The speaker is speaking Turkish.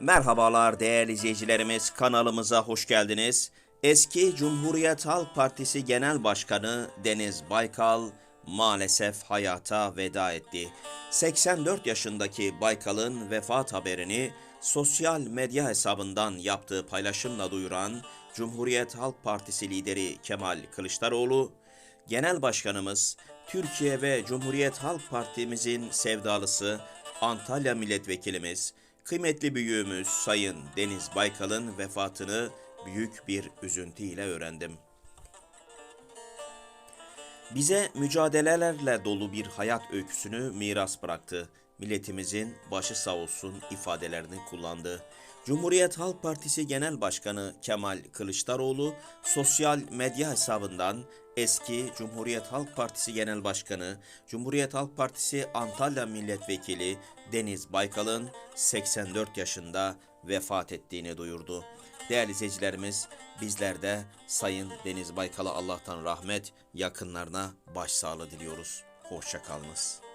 Merhabalar değerli izleyicilerimiz kanalımıza hoş geldiniz. Eski Cumhuriyet Halk Partisi Genel Başkanı Deniz Baykal maalesef hayata veda etti. 84 yaşındaki Baykal'ın vefat haberini sosyal medya hesabından yaptığı paylaşımla duyuran Cumhuriyet Halk Partisi lideri Kemal Kılıçdaroğlu, Genel Başkanımız, Türkiye ve Cumhuriyet Halk Partimizin sevdalısı Antalya Milletvekilimiz, kıymetli büyüğümüz Sayın Deniz Baykal'ın vefatını büyük bir üzüntüyle öğrendim. Bize mücadelelerle dolu bir hayat öyküsünü miras bıraktı. Milletimizin başı sağ olsun ifadelerini kullandı. Cumhuriyet Halk Partisi Genel Başkanı Kemal Kılıçdaroğlu sosyal medya hesabından eski Cumhuriyet Halk Partisi Genel Başkanı, Cumhuriyet Halk Partisi Antalya Milletvekili Deniz Baykal'ın 84 yaşında vefat ettiğini duyurdu. Değerli izleyicilerimiz, bizler de Sayın Deniz Baykal'a Allah'tan rahmet, yakınlarına başsağlığı diliyoruz. Hoşçakalınız.